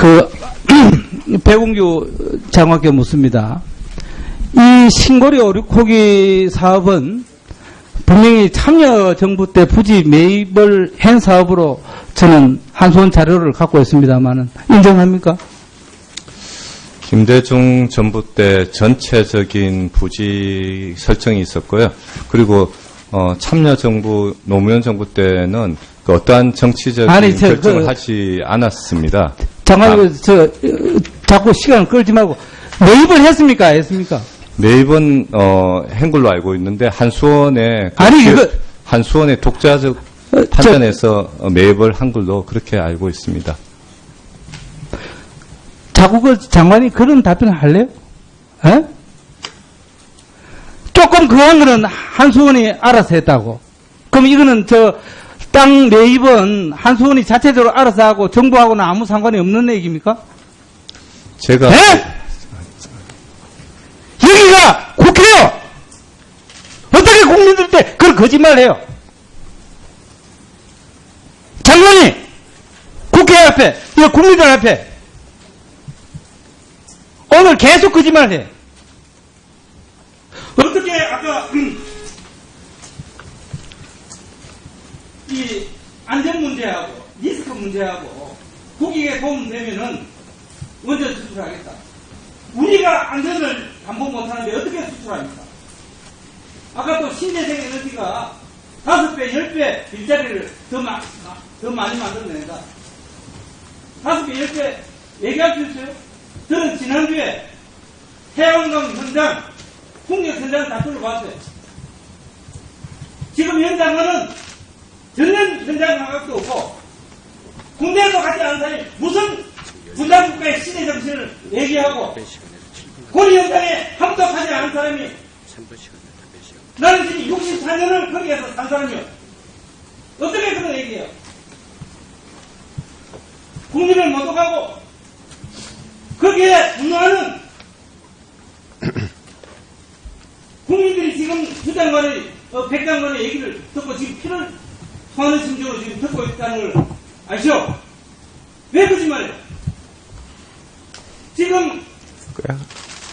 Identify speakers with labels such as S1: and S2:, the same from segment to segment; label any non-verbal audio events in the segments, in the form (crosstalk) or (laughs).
S1: 그 (clears throat) 배공규 장관께 묻습니다. 이 신고리 오류코기 사업은 분명히 참여 정부 때 부지 매입을 한 사업으로 저는 한수원 자료를 갖고 있습니다만은 인정합니까?
S2: 김대중 정부 때 전체적인 부지 설정이 있었고요. 그리고 어, 참여 정부 노무현 정부 때는 그 어떠한 정치적인
S1: 아니, 저,
S2: 결정을
S1: 그-
S2: 하지 않았습니다.
S1: 장관,
S2: 아.
S1: 저, 어, 자꾸 시간을 끌지 말고 매입을 했습니까? 안 했습니까?
S2: 매입은 어, 한 걸로 알고 있는데 한수원의 그
S1: 아니, 이거-
S2: 한수원의 독자적
S1: 어, 저-
S2: 판단에서 어, 매입을 한 걸로 그렇게 알고 있습니다.
S1: 자꾸 그 장관이 그런 답변을 할래요? 에? 조금 그한 거는 한수원이 알아서 했다고. 그럼 이거는 저 땅 매입은 한수원이 자체적으로 알아서 하고 정부하고는 아무 상관이 없는 얘기입니까?
S2: 제가
S1: 에? 여기가 국회요! 어떻게 국민들 때 그런 거짓말 해요? 장관이 국회 앞에, 이 국민들 앞에 오늘 계속 거짓말 해. 어떻게 아까 음, 이 안전 문제하고 문제하고 국익에 도움되면은 먼저 수출하겠다. 우리가 안전을 담보 못하는데 어떻게 수출합니까? 아까 또 신재생 에너지가 다섯 배, 열배 일자리를 더, 마, 마- 더 많이 만들어낸다. 다섯 배, 열배 얘기할 수 있어요? 저는 지난주에 태양광 현장, 풍력 현장 다 둘러봤어요. 지금 현장은 전년 현장 감각도 없고 군대도 가지 않은 사이 무슨 분단 국가의 시대 정신을 얘기하고 고리 현장에 합독하지 않은 사람이 나는 지금 64년을 거기에서 산 사람이요. 어떻게 그런 얘기해요? 국민을 모독하고 거기에 분노하는 (clears throat) 국민들이 지금 부장관의 어, 백장관의 얘기를 듣고 지금 피를 토하는 심정으로 지금 듣고 있다는 걸 아시죠? 왜 거짓말해요? 지금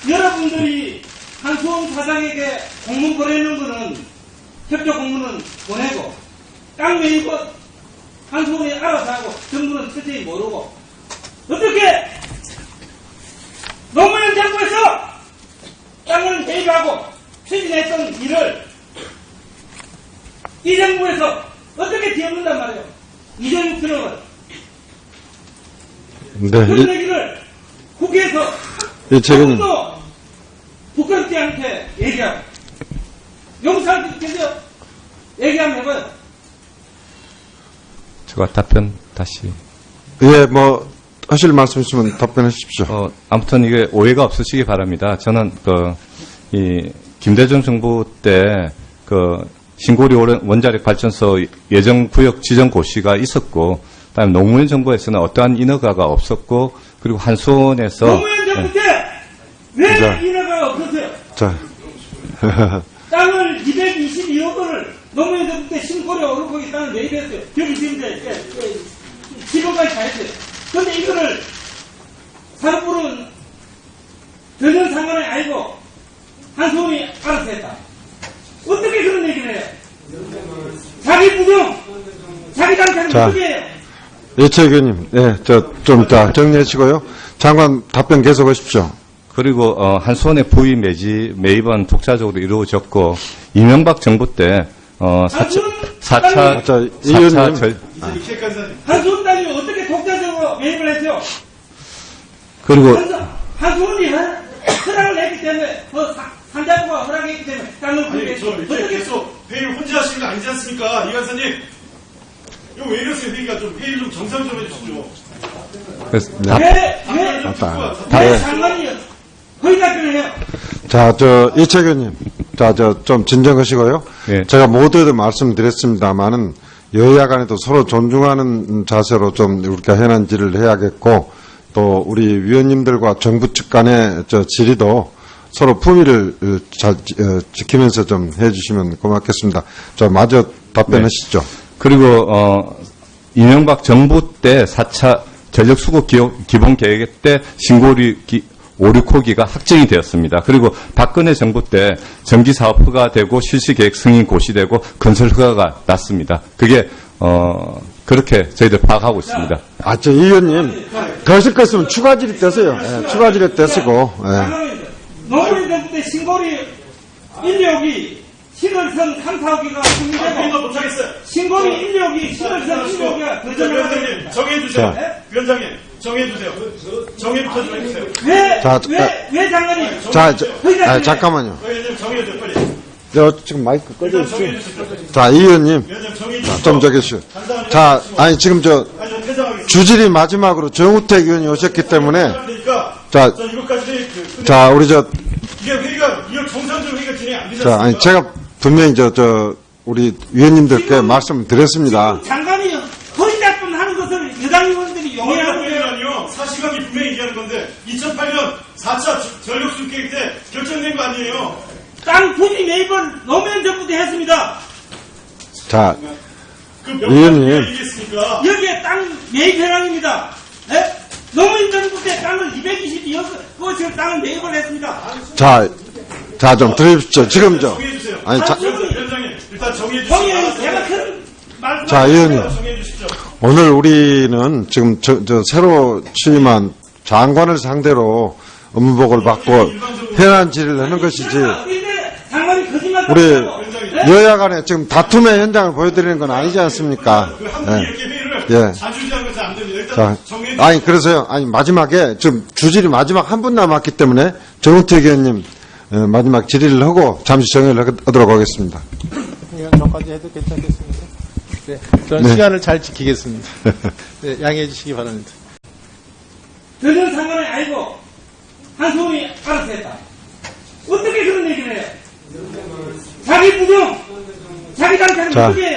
S1: 여러분들이 한수원 사장에게 공문 보내는 거는 협조 공문은 보내고 땅 매입은 한수원이 알아서 하고 정부는 철저히 모르고 어떻게 노무현 정부에서 땅을 매입하고 추진했던 일을 이 정부에서 어떻게 뒤엎는단 말이에요. 이재명 들어가
S3: 네,
S1: 그런
S3: 이,
S1: 얘기를 국회에서
S3: 이 최근님.
S1: 아무도 부끄럽지 않게 얘기하고 용서할 수 있겠어요? 얘기 한번 해봐요.
S2: 제가 답변 다시
S3: 예, 뭐 하실 말씀 있으면 답변해 주십시오.
S2: 어, 아무튼 이게 오해가 없으시기 바랍니다. 저는 그, 이, 김대중 정부 때, 그, 신고리 오른- 원자력 발전소 예정 구역 지정 고시가 있었고, 그다음에 노무현 정부에서는 어떠한 인허가가 없었고, 그리고 한수원에서
S1: 노무현 정부 때왜
S3: 자.
S1: 인허가가 없었어요?
S3: 자, (laughs)
S1: 땅을 222억을 노무현 정부 때 신고리 오르고 이 땅을 매입했어요. 여기 지금 이제 예, 예, 지금까지 다 했어요. 근데 이거를 산업부는 전혀 상관이 아니고 한수원이 알아서 했다. 어떻게 그런 얘기를 해요? 자기 부정, 자기 단체는
S3: 자.
S1: 어떻게 해요?
S3: 이 최근님, 예, 저좀자 정리하시고요. 장관 답변 계속하십시오.
S2: 그리고 어, 한수원의 부의 매지 매입은 독자적으로 이루어졌고 이명박 정부 때 어, 4차
S1: 한수원
S2: 4차
S3: 자, 이
S2: 4차
S3: 의원님.
S2: 절
S1: 한수원 땅이 어떻게 독자적으로 매입을 했죠?
S2: 그리고
S1: 한수- 한수원이 허- 허락을 했기 때문에 그 사- 산자부가 허락했기 때문에 땅을
S4: 아니,
S1: 구입했죠.
S4: 저 이렇게 계속 회의를 혼자 하시는 거 아니지 않습니까? 이 간사님. 이거 왜 이러세요, 회의가 좀, 회의를 좀 정상 좀 해주시죠.
S3: 네.
S1: 왜, 왜,
S4: 듣고
S3: 맞다.
S4: 와.
S1: 왜
S3: 네.
S1: 장관이 거의 답변을 해요?
S3: 자, 저 이채규님, 자, 저 좀 진정하시고요.
S2: 예.
S3: 제가 모두에도 말씀드렸습니다만은 여야 간에도 서로 존중하는 자세로 좀 우리가 현안질을 해야겠고 또 우리 위원님들과 정부 측 간의 저 질의도 서로 품위를 어, 잘 지- 어, 지키면서 좀 해주시면 고맙겠습니다. 저 마저 답변하시죠.
S2: 그리고 어, 이명박 정부 때 4차 전력 수급 기본 계획 때 신고리 기, 5, 6호기가 확정이 되었습니다. 그리고 박근혜 정부 때 정기 사업 허가 되고 실시 계획 승인 고시되고 건설 허가가 났습니다. 그게 어 그렇게 저희들 파악하고 있습니다.
S3: 아, 저 의원님, 거실 것으면 추가 질의 떼세요. 예, 추가 질의 떼시고, 예.
S1: 노무현 정부 때 신고리 인력이 신월선 3, 4호기가
S4: 회의가
S1: 승인되고
S4: 못하겠어요.
S1: 신고리 인력이 신월선 1호기가 거절을
S4: 위원장님 정해주세요.
S3: 자.
S4: 위원장님 정해주세요. 정해부터 좀 해주세요.
S1: 왜,
S3: 자,
S1: 왜, 왜 장관이
S3: 자, 저, 아, 잠깐만요.
S4: 위원장님 정해주세요. 빨리.
S3: 저, 지금 마이크 꺼져 있어요.
S4: 정해주세요.
S3: 자, 이 의원님,
S4: 정해주세요.
S3: 좀 저기 시 자, 아니, 지금 저,
S4: 아니, 저 퇴장하겠습니다.
S3: 주질이 마지막으로 정우택 의원이 오셨기 때문에,
S4: 그러니까
S3: 자,
S4: 저 이것까지 그,
S3: 자, 우리 저,
S4: 이게 회의가 이거 정상적으로 회의가 진행 안 되지
S3: 자,
S4: 않습니까?
S3: 아니, 제가 분명히 저, 저, 우리 위원님들께 말씀을 드렸습니다.
S1: 지금 장관이 허위 작품하는 것을 여당 의원들이 용인하고 있어요.
S4: 용해하고요. 사실관이 분명히 얘기하는 건데 2008년 4차 전력수급 계획 때 결정된 거 아니에요.
S1: 땅 부지 매입을 노무현 정부 때 했습니다.
S3: 자,
S4: 그
S3: 의원님.
S4: 얘기했으니까
S1: 여기에 땅 매입 현황입니다. 예? 노무현 정부 때 땅을 222억, 그 지금 땅을 매입을 했습니다.
S3: 자, 자, 좀 들으십시오. 지금 저,
S4: 정해주세요.
S3: 아니, 자,
S4: 위원장, 위원장님 일단
S1: 제가 그런 말씀
S3: 자, 의원님.
S4: 정해주십시오.
S3: 오늘 우리는 지금 저, 저 새로 취임한 장관을 상대로 업무복을 받고 현안 질의를 하는 것이지
S1: 근데 장관이 거짓말
S3: 우리? 여야 간에 지금 다툼의 현장을 보여드리는 건 아니지 않습니까?
S4: 그한 분이
S3: 예.
S4: 회의를
S3: 예.
S4: 자주지하는 것은 안 됩니다. 일단
S3: 자,
S4: 정해주시고
S3: 아니 그래서요. 아니 마지막에 지금 주질이 마지막 한 분 남았기 때문에 정우택 의원님 어, 마지막 질의를 하고 잠시 정의를 하- 하도록 하겠습니다.
S5: 이건 저까지 해도 괜찮겠습니다. 네, 저는
S3: 네.
S5: 시간을 잘 지키겠습니다. (laughs) 네, 양해해 주시기 바랍니다.
S1: 전혀 상관이 아니고 한소원이 알아서 했다. 어떻게 그런 얘기를 해요? 자기 부정, 자기 단체는
S3: 자.
S1: 무죄예요.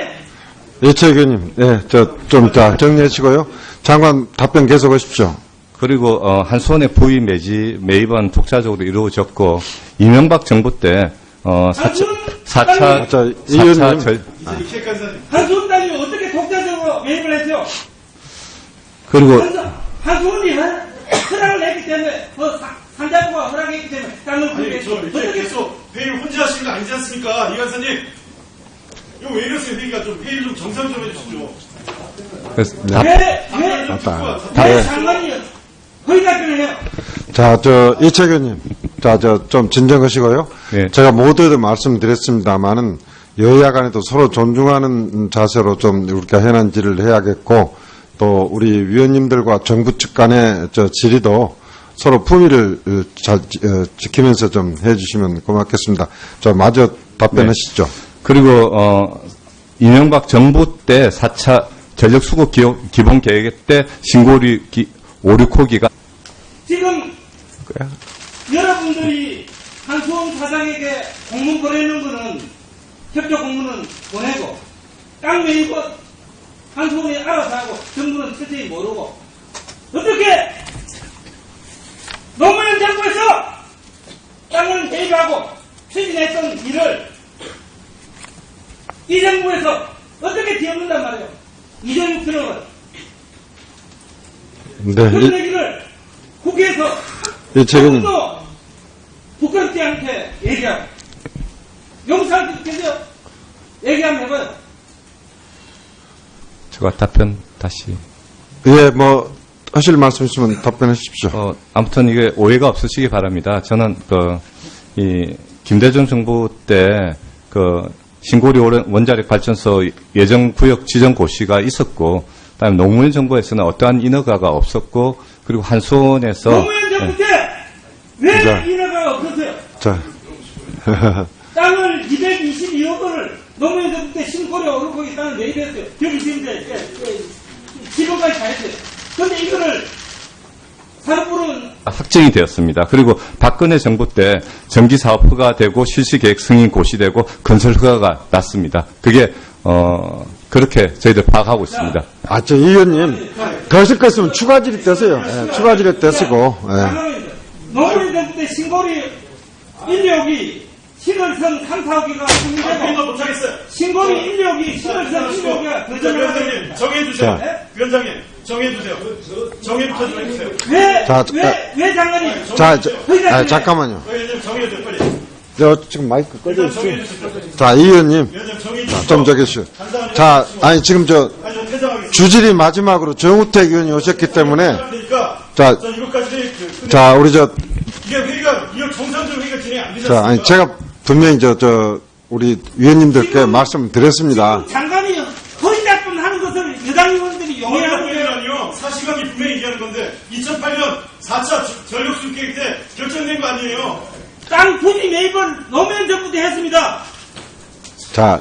S3: 이채 의원님, 네, 저좀 정리하시고요. 장관 답변 계속하십시오.
S2: 그리고 어, 한수원의 부의 매지 매입은 독자적으로 이루어졌고 이명박 정부 때 어, 4차,
S3: 자,
S2: 4차,
S3: 이 의원님.
S2: 절,
S4: 이렇게까지
S1: 한수원 단위 어떻게 독자적으로 매입을 했죠?
S2: 그리고
S1: 한수- 한수원이 허- 허락을 했기 때문에, 그 사- 산자부가 허락했기 때문에 땅을
S4: 아니
S1: 구입했죠.
S4: 저 이렇게
S1: 어떻게
S4: 계속 회의를 혼자 하시는 거 아니지 않습니까? 이 간사님 이거 왜 이러세요? 회의가 좀 회의를 좀 정상 좀 해주시죠.
S3: 네.
S1: 왜,
S4: 좀
S3: 맞다. 네.
S1: 장관이 허위 답변을 해요?
S3: 자, 저 이채 의원님, 자, 저 좀 진정하시고요.
S2: 예.
S3: 제가 모두에도 말씀드렸습니다만은 여야 간에도 서로 존중하는 자세로 좀 우리가 현안 질의를 해야겠고 또 우리 위원님들과 정부 측 간의 저 질의도 서로 품위를 어, 잘 지- 어, 지키면서 좀 해주시면 고맙겠습니다. 저 마저 답변하시죠.
S2: 그리고 어, 이명박 정부 때 4차 전력 수급 기본 계획 때 신고리 기, 5, 6호기가
S1: 지금 여러분들이 한수원 사장에게 공문 보내는 거는 협조 공문은 보내고 땅 매입은 한수원이 알아서 하고 정부는 철저히 모르고 어떻게 노무현 정부에서 땅을 매입하고 추진했던 일을 이 정부에서 어떻게 뒤엎는단 말이에요 이재용 트럭은
S3: 네,
S1: 그런
S3: 이,
S1: 얘기를 국회에서
S3: 이채 의원님.
S1: 또 국감장한테 얘기하고 용사한테 계세요 얘기 한번 해봐요
S2: 제가 답변 다시
S3: 예, 뭐 하실 말씀 있으면 답변하십시오.
S2: 어, 아무튼 이게 오해가 없으시기 바랍니다. 저는 그, 이, 김대중 정부 때, 그, 신고리 원자력 발전소 예정 구역 지정 고시가 있었고, 그다음에 노무현 정부에서는 어떠한 인허가가 없었고, 그리고 한수원에서
S1: 노무현 정부 때왜
S3: 자.
S1: 인허가가 없었어요?
S3: 자, (laughs)
S1: 땅을 222억 원을 노무현 정부 때 신고리 오르고기 땅을 매입했어요. 여기 지금 이제 지금까지 다 했어요. 근데 이거를
S2: 확정이 되었습니다. 그리고 박근혜 정부 때 정기 사업 허가 되고 실시 계획 승인 고시되고 건설 허가가 났습니다. 그게 어 그렇게 저희들 파악하고 있습니다.
S3: 아, 저 의원님, 거실 것으면 추가 질의 떼세요. 예, 추가 질의 떼시고, 예.
S1: 노무현 정부 때 신고리 인력이 신월선 3, 4호기가
S4: 회의가
S1: 승인되고
S4: 못하겠어요.
S1: 신고리 인력이 신월선 1호기가
S4: 위원장님
S1: 거절을
S4: 정해주세요.
S3: 자.
S4: 위원장님 정해주세요. 정해부터 좀 해주세요.
S1: 왜,
S3: 자,
S1: 왜, 왜 장관이
S3: 자, 저, 아, 잠깐만요.
S4: 위원님 정해주세요, 빨리.
S3: 저 지금 마이크 꺼져
S4: 일단
S3: 있어.
S4: 정해주시죠.
S3: 자, 이 의원님.
S4: 위원님 정해주시죠.
S3: 좀 저기 시 자, 아니 지금 저
S4: 아니, 저 퇴장하겠습니다.
S3: 주질이 마지막으로 정우택 의원이 오셨기 때문에
S4: 그러니까
S3: 자,
S4: 자, 이것까지 그,
S3: 자, 우리 저,
S4: 이게 회의가, 이거 정상적으로 회의가 진행이 안 되지
S3: 자, 아니
S4: 않습니까?
S3: 제가 분명히 저, 저, 우리 위원님들께 말씀드렸습니다.
S1: 장관이 허위작품 하는 것을 여당 의원들이 용인하고 있어요.
S4: 영해하고요 사실관계 분명히 얘기하는 건데 2008년 4차 전력수입 계획 때 결정된 거 아니에요?
S1: 땅 부지 매입을 노무현 정부 때 했습니다.
S3: 자.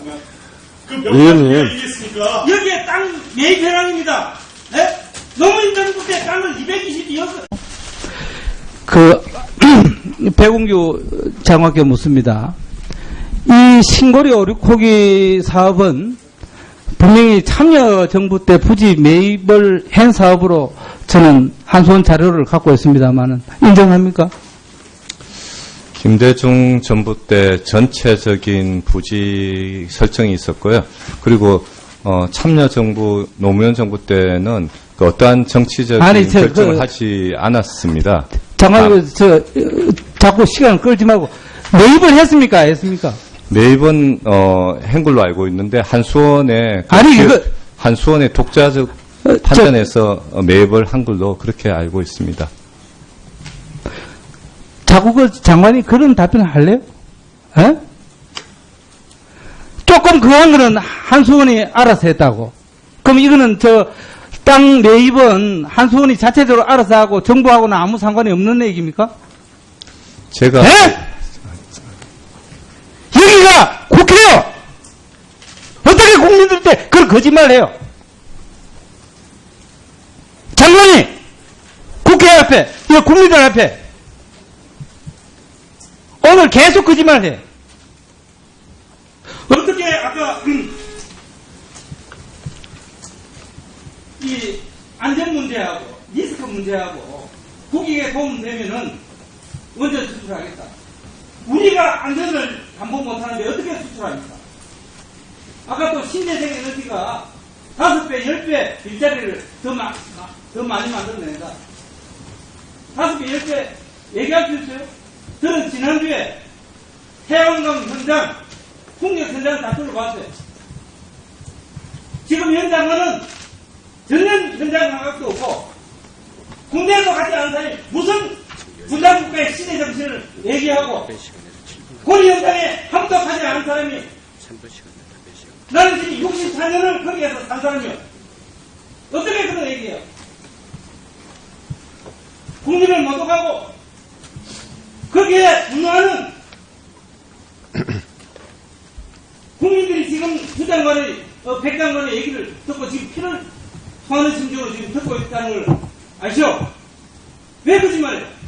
S4: 가지 얘기했습니까?
S1: 여기에 땅 매입 현황입니다. 네? 노무현 정부 때 땅을 222억
S6: 그 (clears throat) 배공규 장관께 묻습니다. 이 신고리 오륙호기 사업은 분명히 참여 정부 때 부지 매입을 한 사업으로 저는 한손 자료를 갖고 있습니다만은 인정합니까?
S2: 김대중 정부 때 전체적인 부지 설정이 있었고요. 그리고 어, 참여정부 노무현 정부 때는 그 어떠한 정치적인
S6: 아니, 저,
S2: 결정을
S6: 그-
S2: 하지 않았습니다.
S6: 장관님, 저, 어, 자꾸 시간 끌지 말고 매입을 했습니까? 했습니까?
S2: 매입은 어, 한 걸로 알고 있는데 한수원의 그
S6: 아니, 이거-
S2: 한수원의 독자적
S6: 어, 저-
S2: 판단에서 어, 매입을 한 걸로 그렇게 알고 있습니다.
S6: 자꾸 그 장관이 그런 답변을 할래요? 에? 조금 그한 거는 한수원이 알아서 했다고. 그럼 이거는 저 땅 매입은 한수원이 자체적으로 알아서 하고 정부하고는 아무 상관이 없는 얘기입니까?
S2: 제가
S6: 에? 여기가 국회요! 어떻게 국민들 때 그런 거짓말을 해요? 장관이 국회 앞에, 이 국민들 앞에 오늘 계속 거짓말 해.
S1: 어떻게 아까 음, 이 안전 문제하고 리스크 문제하고 국익에 도움 되면은 원전 수출하겠다. 우리가 안전을 담보 못하는데 어떻게 수출합니까? 아까 또 신재생 에너지가 다섯 배, 열배 일자리를 더, 마, 마- 더 많이 만들어낸다. 다섯 배, 열배 얘기할 수 있어요? 저는 지난주에 태양광 현장, 풍력 현장 다 둘러봤어요. 지금 현장은 전년 현장 감각도 없고 군대에서 같이 하는 사람이 무슨 군단국가의 시대 정신을 얘기하고 군 현장에 함덕하지 않은 사람이 나는 지금 64년을 거기에서 산 사람이요. 어떻게 그런 얘기해요? 국민을 모독하고 거기에 분노하는 국민들이 지금 부장관의, 어, 백장관의 얘기를 듣고 지금 피를 토하는 심정으로 지금 듣고 있다는 걸 아시오? 왜 거짓말해요?